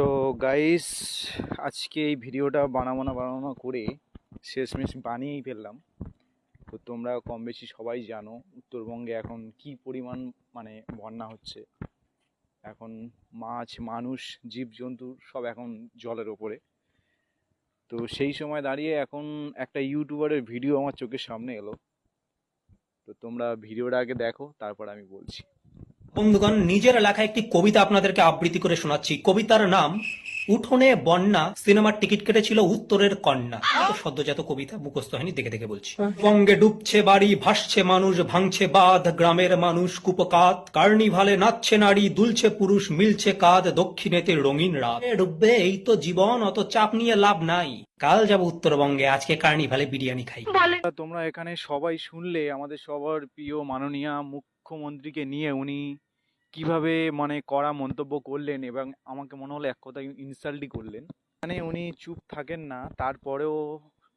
তো গাইস আজকে এই ভিডিওটা বানাবো না বানাবো না করে শেষমেশ বানিয়েই ফেললাম। তো তোমরা কম বেশি সবাই জানো উত্তরবঙ্গে এখন কি পরিমাণ মানে বন্যা হচ্ছে। এখন মাছ, মানুষ, জীবজন্তু সব এখন জলের ওপরে। তো সেই সময় দাঁড়িয়ে এখন একটা ইউটিউবারের ভিডিও আমার চোখের সামনে এলো। তো তোমরা ভিডিওটা আগে দেখো, তারপর আমি বলছি। বন্ধুগণ নিজের লেখা একটি কবিতা আপনাদেরকে আবৃত্তি করে শোনাচ্ছি। কবিতার নাম উঠোনে বন্যা সিনেমার টিকিট কেটেছিল উত্তরের কন্যা। এত সদ্যজাত কবিতা মুখস্থ হয়নি দেখে দেখে বলছি। বঙ্গে ডুবছে বাড়ি ভাসছে মানুষ ভাঙছে বাঁধ গ্রামের মানুষ কুপকাত কার্নিভালে নাচছে নারী দুলছে পুরুষ মিলছে কাঁধ দক্ষিণেতে রঙিন রাত। ডুববে এই তো জীবন অত চাপ নিয়ে লাভ নাই। কাল যাব উত্তরবঙ্গে আজকে কার্নিভালে বিরিয়ানি খাই। তোমরা এখানে সবাই শুনলে আমাদের সবার প্রিয় মাননীয় মুখ্যমন্ত্রীকে নিয়ে উনি কীভাবে মানে কড়া মন্তব্য করলেন এবং আমাকে মনে হলো এক কথায় ইনসাল্টই করলেন। মানে উনি চুপ থাকেন না, তারপরেও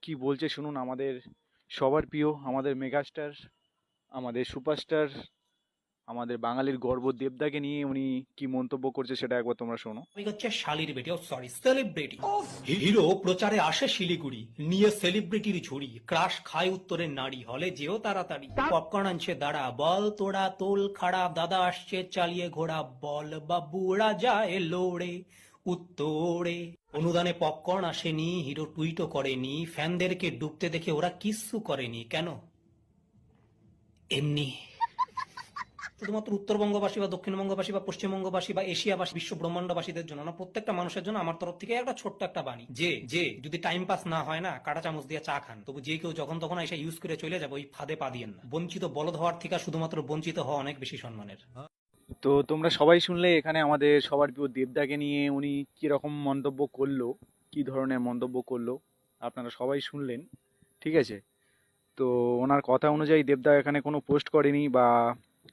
কি বলছে শুনুন আমাদের সবার প্রিয়, আমাদের মেগাস্টার, আমাদের সুপারস্টার আমাদের বাঙালির গর্ব দেবদাকে নিয়ে উনি কি মন্তব্য করছে সেটা একবার তোমরা শোনো। আমি হচ্ছে শালির বেটি ও সরি সেলিব্রিটি হিরো প্রচারে আসে শিলিগুড়ি নিয়ে সেলিব্রিটির ঝুড়ি ক্রাশ খায় উত্তরের নারী হলে যেও তাড়াতাড়ি। পপকর্ন আনছে দাঁড়া বল তোড়া তোল খাড়া দাদা আসছে চালিয়ে ঘোড়া বল বাবুড়া যায় লোড়ে উত্তরে। অনুদানে পপকর্ন আসেনি হিরো টুইটও করেনি ফ্যানদেরকে ডুবতে দেখে ওরা কিচ্ছু করেনি কেন? এমনি শুধুমাত্র উত্তরবঙ্গবাসী বা দক্ষিণবঙ্গবাসী বা পশ্চিমবঙ্গবাসী বা এশিয়াবাসী, বিশ্ব ব্রহ্মাণ্ডবাসীদের জন্য না, প্রত্যেকটা মানুষের জন্য আমার তরফ থেকে একটা ছোট্ট একটা বাণী। যে যে, যদি টাইম পাস না হয় না, কাটা চামচ দিয়ে চা খান। তবু যে কেউ যখন তখন এসে ইউজ করে চলে যাবে, ওই ফাঁদে পা দিয়েন না। বঞ্চিত বলদ হওয়ার থেকে শুধুমাত্র বঞ্চিত হওয়া অনেক বেশি সম্মানের। তো তোমরা সবাই শুনলে এখানে আমাদের সবার প্রিয় দেবদাকে নিয়ে উনি কীরকম মন্তব্য করল, কি ধরনের মন্তব্য করল, আপনারা সবাই শুনলেন, ঠিক আছে? তো ওনার কথা অনুযায়ী দেবদা এখানে কোনো পোস্ট করেনি বা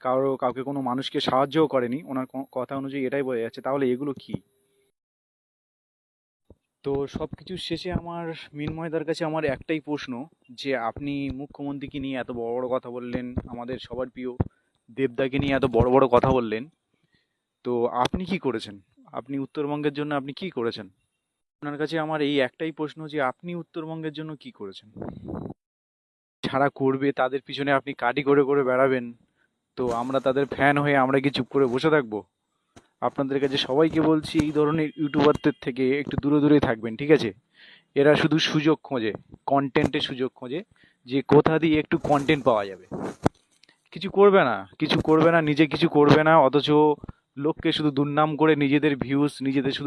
কারও, কাউকে কোনো মানুষকে সাহায্যও করেনি। ওনার কথা অনুযায়ী এটাই বোঝা যাচ্ছে। তাহলে এগুলো কি? তো সব কিছু শেষে আমার মিনময়দার কাছে আমার একটাই প্রশ্ন, যে আপনি মুখ্যমন্ত্রীকে নিয়ে এত বড় বড় কথা বললেন, আমাদের সবার প্রিয় দেবদাকে নিয়ে এত বড় বড় কথা বললেন, তো আপনি কি করেছেন? আপনি উত্তরবঙ্গের জন্য আপনি কি করেছেন? আপনার কাছে আমার এই একটাই প্রশ্ন, যে আপনি উত্তরবঙ্গের জন্য কি করেছেন? যারা করবে, তাদের পিছনে আপনি কাটি করে করে বেড়াবেন তো আমরা তাদের ফ্যান হয়ে আমরা কি চুপ করে বসে থাকব? আপনাদের কাছে সবাইকে বলছি, এই ধরনের ইউটিউবারদের থেকে একটু দূরে দূরে থাকবেন, ঠিক আছে? এরা শুধু সুযোগ খোঁজে কন্টেন্টের সুযোগ খোঁজে, যে কোথা দিয়ে একটু কন্টেন্ট পাওয়া যাবে। কিছু করবে না, কিছু করবে না, নিজে কিছু করবে না, অথচ লোককে শুধু দুর্নাম করে নিজেদের ভিউজ নিজেদের শুধু